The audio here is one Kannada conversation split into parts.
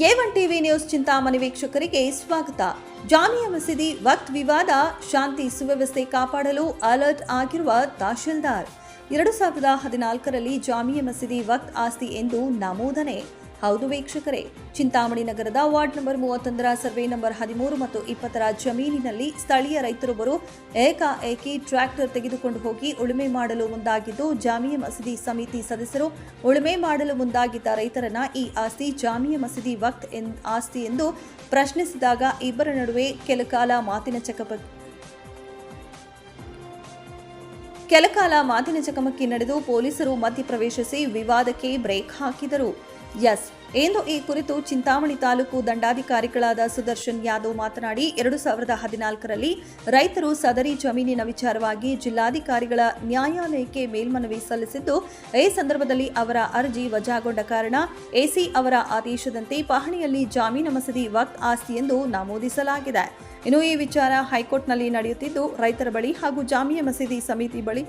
ಎ ಟಿವಿ ನ್ಯೂಸ್ ಚಿಂತಾಮಣಿ ವೀಕ್ಷಕರಿಗೆ ಸ್ವಾಗತ. ಜಾಮಿಯಾ ಮಸೀದಿ ವಕ್ತ್ ವಿವಾದ, ಶಾಂತಿ ಸುವ್ಯವಸ್ಥೆ ಕಾಪಾಡಲು ಅಲರ್ಟ್ ಆಗಿರುವ ತಹಶೀಲ್ದಾರ್. ಎರಡು ಸಾವಿರದ ಹದಿನಾಲ್ಕರಲ್ಲಿ ಜಾಮಿಯ ಮಸೀದಿ ವಕ್ತ್ ಆಸ್ತಿ ಎಂದು ನಮೂದನೆ. ಹೌದು ವೀಕ್ಷಕರೇ, ಚಿಂತಾಮಣಿ ನಗರದ ವಾರ್ಡ್ ನಂಬರ್ ಮೂವತ್ತೊಂದರ ಸರ್ವೆ ನಂಬರ್ ಹದಿಮೂರು ಮತ್ತು ಇಪ್ಪತ್ತರ ಜಮೀನಿನಲ್ಲಿ ಸ್ಥಳೀಯ ರೈತರೊಬ್ಬರು ಏಕಾಏಕಿ ಟ್ರ್ಯಾಕ್ಟರ್ ತೆಗೆದುಕೊಂಡು ಹೋಗಿ ಉಳುಮೆ ಮಾಡಲು ಮುಂದಾಗಿದ್ದು, ಜಾಮಿಯಾ ಮಸೀದಿ ಸಮಿತಿ ಸದಸ್ಯರು ಉಳುಮೆ ಮಾಡಲು ಮುಂದಾಗಿದ್ದ ರೈತರನ್ನ ಈ ಆಸ್ತಿ ಜಾಮಿಯಾ ಮಸೀದಿ ವಕ್ತ್ ಆಸ್ತಿ ಎಂದು ಪ್ರಶ್ನಿಸಿದಾಗ ಇಬ್ಬರ ನಡುವೆ ಕೆಲಕಾಲ ಮಾತಿನ ಚಕಪ ಕೆಲಕಾಲ ಮಾತಿನ ಚಕಮಕಿ ನಡೆದು ಪೊಲೀಸರು ಮಧ್ಯಪ್ರವೇಶಿಸಿ ವಿವಾದಕ್ಕೆ ಬ್ರೇಕ್ ಹಾಕಿದರು. ಎಸ್. ಎಂದು ಈ ಕುರಿತು ಚಿಂತಾಮಣಿ ತಾಲೂಕು ದಂಡಾಧಿಕಾರಿಗಳಾದ ಸುದರ್ಶನ್ ಯಾದವ್ ಮಾತನಾಡಿ, ಎರಡು ಸಾವಿರದ ಹದಿನಾಲ್ಕರಲ್ಲಿ ರೈತರು ಸದರಿ ಜಮೀನಿನ ವಿಚಾರವಾಗಿ ಜಿಲ್ಲಾಧಿಕಾರಿಗಳ ನ್ಯಾಯಾಲಯಕ್ಕೆ ಮೇಲ್ಮನವಿ ಸಲ್ಲಿಸಿದ್ದು, ಈ ಸಂದರ್ಭದಲ್ಲಿ ಅವರ ಅರ್ಜಿ ವಜಾಗೊಂಡ ಕಾರಣ ಎಸಿ ಅವರ ಆದೇಶದಂತೆ ಪಹಣಿಯಲ್ಲಿ ಜಾಮೀನು ಮಸದಿ ವಕ್ತ್ ಆಸ್ತಿ ಎಂದು ನಮೂದಿಸಲಾಗಿದೆ. ಇನ್ನು ಈ ವಿಚಾರ ಹೈಕೋರ್ಟ್ನಲ್ಲಿ ನಡೆಯುತ್ತಿದ್ದು, ರೈತರ ಬಳಿ ಹಾಗೂ ಜಾಮಿಯಾ ಮಸೀದಿ ಸಮಿತಿ ಬಳಿ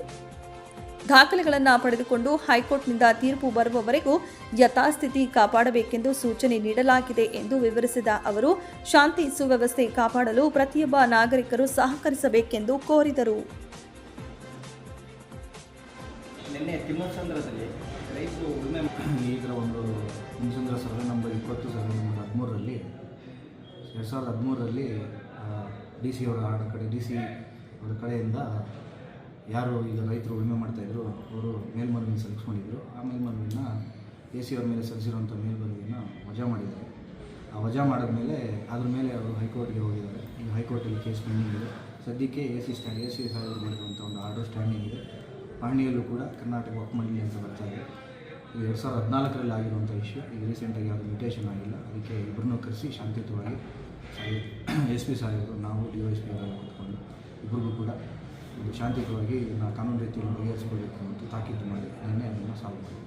ದಾಖಲೆಗಳನ್ನು ಪಡೆದುಕೊಂಡು ಹೈಕೋರ್ಟ್ನಿಂದ ತೀರ್ಪು ಬರುವವರೆಗೂ ಯಥಾಸ್ಥಿತಿ ಕಾಪಾಡಬೇಕೆಂದು ಸೂಚನೆ ನೀಡಲಾಗಿದೆ ಎಂದು ವಿವರಿಸಿದ ಅವರು, ಶಾಂತಿ ಸುವ್ಯವಸ್ಥೆ ಕಾಪಾಡಲು ಪ್ರತಿಯೊಬ್ಬ ನಾಗರಿಕರು ಸಹಕರಿಸಬೇಕೆಂದು ಕೋರಿದರು. ನಿನ್ನೆ ತಿಮ್ಮಸಂದ್ರದಲ್ಲಿ ರೈತರು ಇದರ ಒಂದು ತಿಮ್ಮಸಂದ್ರ ಸರ್ವೆ ನಂಬರ್ ಇಪ್ಪತ್ತು ಸರ್ವೆ ನಂಬರ್ ಹದಿಮೂರರಲ್ಲಿ, ಎರಡು ಸಾವಿರದ ಹದಿಮೂರರಲ್ಲಿ ಡಿ ಸಿ ಅವರ ಕಡೆ, ಡಿ ಸಿ ಅವರ ಕಡೆಯಿಂದ ಯಾರು ಈಗ ರೈತರು ವಿಮೆ ಮಾಡ್ತಾಯಿದ್ರು ಅವರು ಮೇಲ್ಮನವಿ ಸಲ್ಲಿಸ್ಕೊಂಡಿದ್ರು ಆ ಮೇಲ್ಮನವಿನ ಎ ಸಿ ಅವ್ರ ಮೇಲೆ ಸಲ್ಲಿಸಿರುವಂಥ ಮೇಲ್ಮನವಿನ ವಜಾ ಮಾಡಿದ್ದಾರೆ. ಆ ವಜಾ ಮಾಡಿದ್ಮೇಲೆ ಅದ್ರ ಮೇಲೆ ಅವರು ಹೈಕೋರ್ಟ್ಗೆ ಹೋಗಿದ್ದಾರೆ. ಈಗ ಹೈಕೋರ್ಟಲ್ಲಿ ಕೇಸ್ ಪೆಂಡಿಂಗ್ ಇದೆ. ಸದ್ಯಕ್ಕೆ A C stand, A C ಸಾಹೇಬರು ಮಾಡಿರುವಂಥ ಒಂದು ಆರ್ಡರ್ ಸ್ಟ್ಯಾಂಡಿಂಗ್ ಇದೆ. ಪಹಣಿಯಲ್ಲೂ ಕೂಡ ಕರ್ನಾಟಕ ವಕ್ ಮಂಡಳಿ ಅಂತ ಬರ್ತಾ ಇದೆ. ಎರಡು ಸಾವಿರದ ಹದಿನಾಲ್ಕರಲ್ಲಿ ಆಗಿರುವಂಥ ಇಶ್ಯೂ ಈಗ ರೀಸೆಂಟಾಗಿ ಯಾವುದು ಮ್ಯೂಟೇಷನ್ ಆಗಿಲ್ಲ. ಅದಕ್ಕೆ ಇಬ್ಬರನ್ನೂ ಕರೆಸಿ ಶಾಂತಿಯುತವಾಗಿ ಎಸ್ ಪಿ ಸಾಹೇಬರು ನಾವು ಡಿ ಎಸ್ ಪಿ ಕೂತ್ಕೊಂಡು ಇಬ್ಬರಿಗೂ ಕೂಡ ಶಾಂತಿಯುತವಾಗಿ ನಾ ಕಾನೂನು ರೀತಿಯಲ್ಲಿ ಬಗೆಹರಿಸಿಕೊಳ್ಬೇಕು ಅಂತ ತಾಕೀತು ಮಾಡಿ ನಿನ್ನೆ ಅದನ್ನು ಸಾಲ್ವ್ ಮಾಡಿ.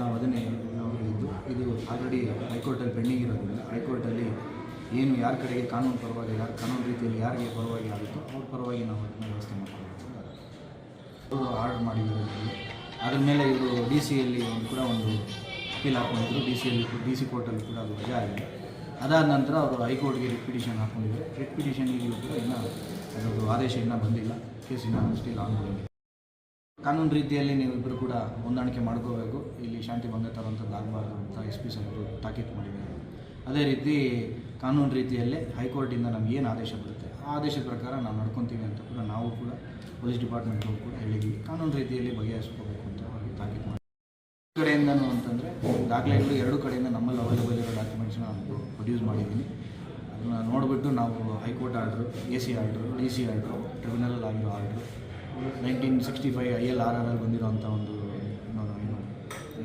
ನಾವು ಅದನ್ನೇ ನಾವು ಹೇಳಿದ್ದು, ಇದು ಆಲ್ರೆಡಿ ಹೈಕೋರ್ಟಲ್ಲಿ ಪೆಂಡಿಂಗ್ ಇರೋದ್ರಿಂದ ಹೈಕೋರ್ಟಲ್ಲಿ ಏನು ಯಾರ ಕಡೆಗೆ ಕಾನೂನು ಪರವಾಗಿ, ಯಾರು ಕಾನೂನು ರೀತಿಯಲ್ಲಿ ಯಾರಿಗೆ ಪರವಾಗಿ ಆಗುತ್ತೋ ಅವ್ರ ಪರವಾಗಿ ನಾವು ಅದನ್ನು ವ್ಯವಸ್ಥೆ ಮಾಡ್ಕೊಳ್ಬೇಕು ಆರ್ಡರ್ ಮಾಡಿದ್ದಾರೆ ನಮಗೆ ಅದ್ರ ಮೇಲೆ ಇವರು ಡಿ ಸಿಯಲ್ಲಿ ಕೂಡ ಒಂದು ಅಪೀಲ್ ಹಾಕೊಂಡಿದ್ರು. ಡಿ ಸಿಯಲ್ಲಿ ಡಿ ಸಿ ಕೋರ್ಟಲ್ಲಿ ಕೂಡ ಅದು ವಜಾ ಆಗಿದೆ. ಅದಾದ ನಂತರ ಅವರು ಹೈಕೋರ್ಟ್ಗೆ ರಿಟ್ ಪಿಟಿಷನ್ ಹಾಕ್ಕೊಂಡಿದ್ದಾರೆ ರಿಟ್ ಕೂಡ ಇನ್ನೂ ಅದರದ್ದು ಆದೇಶ ಇನ್ನೂ ಬಂದಿಲ್ಲ. ಕೇಸ್ ಇನ್ನೂ ಸ್ಟಿಲ್ ಆಗಿದೆ ಕಾನೂನು ರೀತಿಯಲ್ಲಿ ನೀವಿಬ್ಬರು ಕೂಡ ಹೊಂದಾಣಿಕೆ ಮಾಡ್ಕೋಬೇಕು. ಇಲ್ಲಿ ಶಾಂತಿ ಭಂಗ ತರುವಂಥದ್ದು ಆಗಬಾರ್ದು ಅಂತ ಎಸ್ ಪಿ ಸಾಹೇಬರು ತಾಕೀತು ಮಾಡಿದ್ದಾರೆ. ಅದೇ ರೀತಿ ಕಾನೂನು ರೀತಿಯಲ್ಲೇ ಹೈಕೋರ್ಟಿಂದ ನಮ್ಗೆ ಏನು ಆದೇಶ ಬರುತ್ತೆ? ಆ ಆದೇಶದ ಪ್ರಕಾರ ನಾವು ನಡ್ಕೊತೀವಿ ಅಂತ ಕೂಡ ನಾವು ಕೂಡ ಪೊಲೀಸ್ ಡಿಪಾರ್ಟ್ಮೆಂಟ್ಗೂ ಕೂಡ ಹೇಳಿದ್ದೀವಿ. ಕಾನೂನು ರೀತಿಯಲ್ಲಿ ಬಗೆಹರಿಸ್ಕೋಬೇಕು ಅಂತ ಅವ್ರಿಗೆ ತಾಕೀತು ಮಾಡಿ ಕಡೆಯಿಂದನೂ ಅಂತಂದರೆ ದಾಖಲೆಗಳು ಎರಡು ಕಡೆಯಿಂದ ನಮ್ಮಲ್ಲಿ ಅವೈಲೇಬಲ್ ಇರೋ ಡಾಕ್ಯುಮೆಂಟ್ಸ್ನ ನಾನು ಪ್ರೊಡ್ಯೂಸ್ ಮಾಡಿದ್ದೀನಿ ಅದನ್ನು ನೋಡಿಬಿಟ್ಟು ನಾವು high court order A C order D C order tribunal ಆಗಿರೋ order nineteen sixty five I L R R ಅಲ್ಲಿ ಬಂದಿರೋಂಥ ಒಂದು ಏನು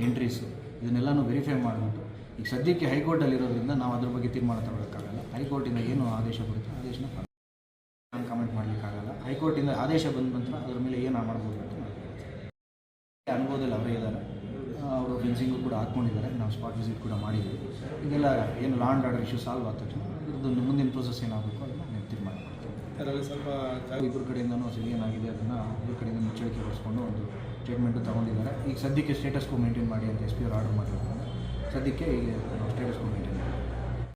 ಎಂಟ್ರೀಸು ಇದನ್ನೆಲ್ಲನೂ ವೆರಿಫೈ ಮಾಡಿಬಿಟ್ಟು, ಈಗ ಸದ್ಯಕ್ಕೆ ಹೈಕೋರ್ಟಲ್ಲಿರೋದ್ರಿಂದ ನಾವು ಅದ್ರ ಬಗ್ಗೆ ತೀರ್ಮಾನ ತಗೊಳ್ಳೋಕ್ಕಾಗಲ್ಲ ಹೈಕೋರ್ಟಿಂದ ಏನು ಆದೇಶ ಬರುತ್ತೆ ಆದೇಶನ ನಾನು ಕಮೆಂಟ್ ಮಾಡಲಿಕ್ಕಾಗಲ್ಲ. ಹೈಕೋರ್ಟಿಂದ ಆದೇಶ ಬಂದ ನಂತರ ಅದ್ರ ಮೇಲೆ ಏನು ಮಾಡ್ಬೋದು ಅಂತ. ಅನುಭವದಲ್ಲಿ ಅವರೇ ಇದ್ದಾರೆ ಅವರು ಫೆನ್ಸಿಂಗು ಕೂಡ ಹಾಕ್ಕೊಂಡಿದ್ದಾರೆ. ನಾವು ಸ್ಪಾಟ್ ವಿಸಿಟ್ ಕೂಡ ಮಾಡಿದ್ದೀವಿ. ಇದೆಲ್ಲ ಏನು law and order issue solve ಆದ ತಕ್ಷಣ ಇದ್ರದ್ದು ಮುಂದಿನ ಪ್ರೊಸೆಸ್ ಏನಾಗಬೇಕು ಅದನ್ನು ನಾವು ತೀರ್ಮಾನ ಮಾಡ್ತೀವಿ. ಅದರಲ್ಲಿ ಸ್ವಲ್ಪ ಇಬ್ಬರ ಕಡೆಯಿಂದನೂ ಸರಿ ಏನಾಗಿದೆ ಅದನ್ನು ಇಬ್ಬರ ಕಡೆಯಿಂದ ಮುಚ್ಚಳಿಕೆ ಹೊರಿಸ್ಕೊಂಡು ಒಂದು ಸ್ಟೇಟ್ಮೆಂಟು ತೊಗೊಂಡಿದ್ದಾರೆ. ಈಗ ಸದ್ಯಕ್ಕೆ ಸ್ಟೇಟಸ್ಗೂ ಮೇಂಟೈನ್ ಮಾಡಿ ಅಂತ ಎಸ್ ಪಿ ಅವ್ರು ಆರ್ಡರ್ ಮಾಡಿರೋದ್ರಿಂದ ಸದ್ಯಕ್ಕೆ ಈಗ ಸ್ಟೇಟಸ್ಗೂ ಮೇಂಟೈನ್